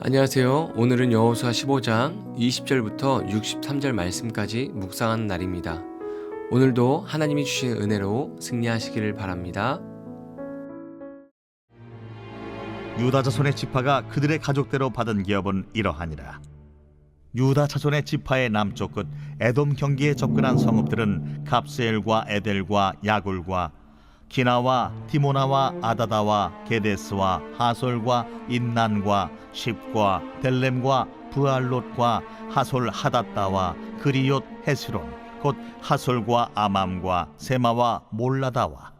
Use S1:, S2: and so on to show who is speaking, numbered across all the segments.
S1: 안녕하세요. 오늘은 여호수아 15장 20절부터 63절 말씀까지 묵상하는 날입니다. 오늘도 하나님이 주신 은혜로 승리하시기를 바랍니다.
S2: 유다 자손의 지파가 그들의 가족대로 받은 기업은 이러하니라. 유다 자손의 지파의 남쪽 끝 에돔 경기에 접근한 성읍들은 갑스엘과 에델과 야굴과 기나와 디모나와 아다다와 게데스와 하솔과 인난과 십과 델렘과 부알롯과 하솔 하닷다와 그리옷 헤스론 곧 하솔과 아맘과 세마와 몰라다와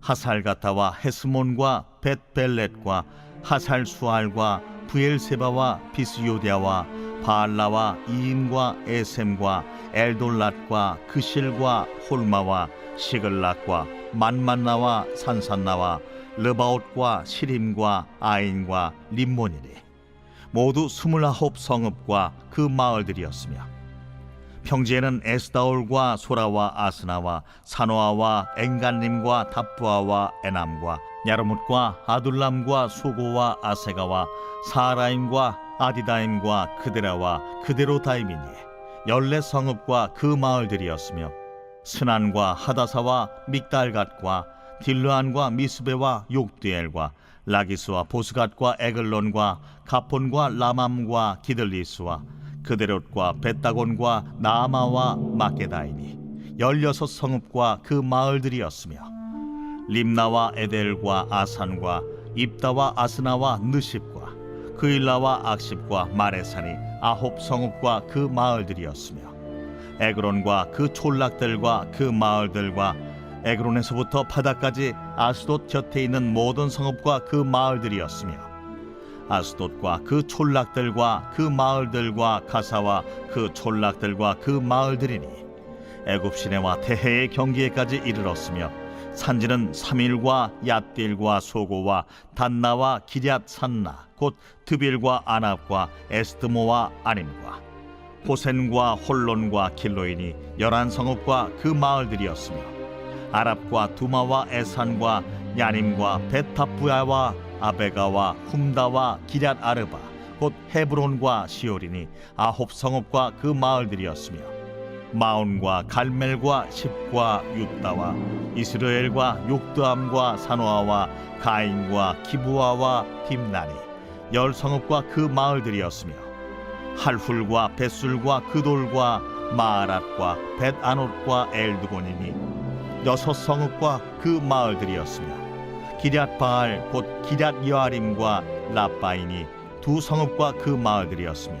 S2: 하살가타와 헤스몬과 벳벨렛과 하살수알과 부엘세바와 비스요디아와 바알라와 이인과 에셈과 엘돌랏과 그실과 홀마와 시글락과 만만나와 산산나와 르바옷과 시림과 아인과 림몬이니 모두 스물아홉 성읍과 그 마을들이었으며 평지에는 에스다올과 소라와 아스나와 사노아와 엥간림과 답부아와 에남과 야르뭇과 아둘람과 수고와 아세가와 사라임과 아디다임과 그데라와 그데로다임이니 열네 성읍과 그 마을들이었으며 스난과 하다사와 믹달갓과 딜르안과 미스베와 욕디엘과 라기스와 보스갓과 에글론과 가폰과 라맘과 기들리스와 그데롯과 베다곤과 나아마와 마게다이니 열여섯 성읍과 그 마을들이었으며 림나와 에델과 아산과 입다와 아스나와 느십과 그일라와 악십과 마레산이 아홉 성읍과 그 마을들이었으며 에그론과 그 촌락들과 그 마을들과 에그론에서부터 바다까지 아스돗 곁에 있는 모든 성읍과 그 마을들이었으며 아스돗과 그 촌락들과 그 마을들과 가사와 그 촌락들과 그 마을들이니 애굽 시내와 대해의 경기에까지 이르렀으며 산지는 삼일과 얏딜과 소고와 단나와 기럇 산나 곧 드빌과 아납과 에스드모와 아님과 호센과 홀론과 길로인이 열한 성읍과 그 마을들이었으며 아랍과 두마와 에산과 야님과 베타부야와 아베가와 훔다와 기럇 아르바 곧 헤브론과 시오리니 아홉 성읍과 그 마을들이었으며 마온과 갈멜과 십과 유다와 이스라엘과 욕드암과 사노아와 가인과 기부아와 딥나니 열 성읍과 그 마을들이었으며 할훌과 벳술과 그돌과 마아랏과 벳아롯과 엘드곤이니 여섯 성읍과 그 마을들이었으며 기럇바알 곧 기럇 여아림과 라바인이 두 성읍과 그 마을들이었으며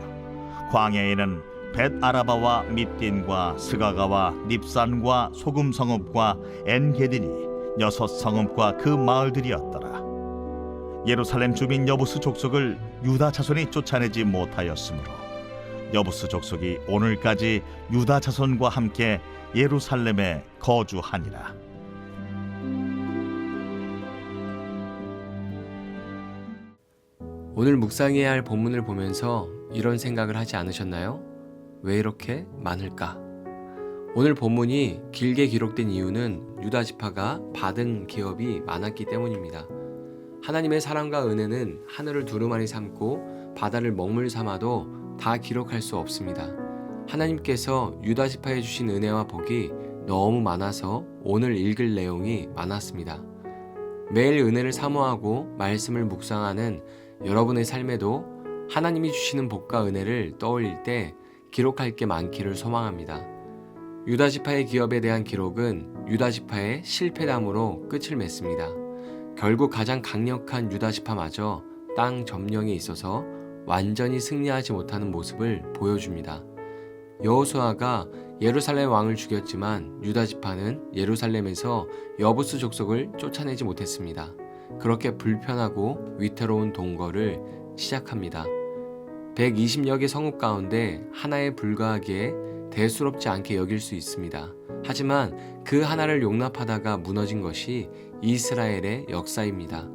S2: 광야에는 벳아라바와 밑딘과 스가가와 닙산과 소금 성읍과 엔게딘이 여섯 성읍과 그 마을들이었더라. 예루살렘 주민 여부스 족속을 유다 자손이 쫓아내지 못하였으므로 여부스 족속이 오늘까지 유다 자손과 함께 예루살렘에 거주하니라.
S1: 오늘 묵상해야 할 본문을 보면서 이런 생각을 하지 않으셨나요? 왜 이렇게 많을까? 오늘 본문이 길게 기록된 이유는 유다 지파가 받은 기업이 많았기 때문입니다. 하나님의 사랑과 은혜는 하늘을 두루마리 삼고 바다를 먹물 삼아도 다 기록할 수 없습니다. 하나님께서 유다 지파에 주신 은혜와 복이 너무 많아서 오늘 읽을 내용이 많았습니다. 매일 은혜를 사모하고 말씀을 묵상하는 여러분의 삶에도 하나님이 주시는 복과 은혜를 떠올릴 때 기록할 게 많기를 소망합니다. 유다 지파의 기업에 대한 기록은 유다 지파의 실패담으로 끝을 맺습니다. 결국 가장 강력한 유다 지파마저 땅 점령에 있어서 완전히 승리하지 못하는 모습을 보여줍니다. 여호수아가 예루살렘 왕을 죽였지만 유다 지파는 예루살렘에서 여부스 족속을 쫓아내지 못했습니다. 그렇게 불편하고 위태로운 동거를 시작합니다. 120여 개 성읍 가운데 하나에 불과하기에 대수롭지 않게 여길 수 있습니다. 하지만 그 하나를 용납하다가 무너진 것이 이스라엘의 역사입니다.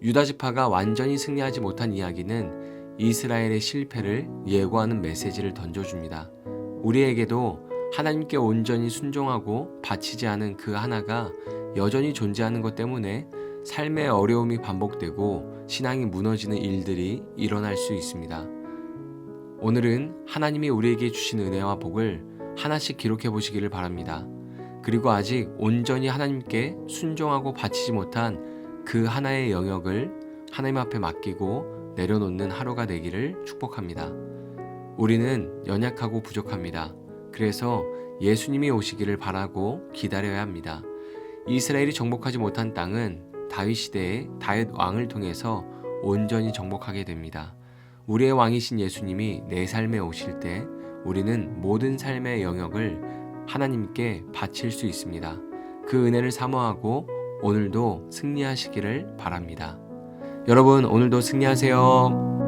S1: 유다 지파가 완전히 승리하지 못한 이야기는 이스라엘의 실패를 예고하는 메시지를 던져줍니다. 우리에게도 하나님께 온전히 순종하고 바치지 않은 그 하나가 여전히 존재하는 것 때문에 삶의 어려움이 반복되고 신앙이 무너지는 일들이 일어날 수 있습니다. 오늘은 하나님이 우리에게 주신 은혜와 복을 하나씩 기록해 보시기를 바랍니다. 그리고 아직 온전히 하나님께 순종하고 바치지 못한 그 하나의 영역을 하나님 앞에 맡기고 내려놓는 하루가 되기를 축복합니다. 우리는 연약하고 부족합니다. 그래서 예수님이 오시기를 바라고 기다려야 합니다. 이스라엘이 정복하지 못한 땅은 다윗 시대의 다윗 왕을 통해서 온전히 정복하게 됩니다. 우리의 왕이신 예수님이 내 삶에 오실 때 우리는 모든 삶의 영역을 하나님께 바칠 수 있습니다. 그 은혜를 사모하고 오늘도 승리하시기를 바랍니다. 여러분, 오늘도 승리하세요.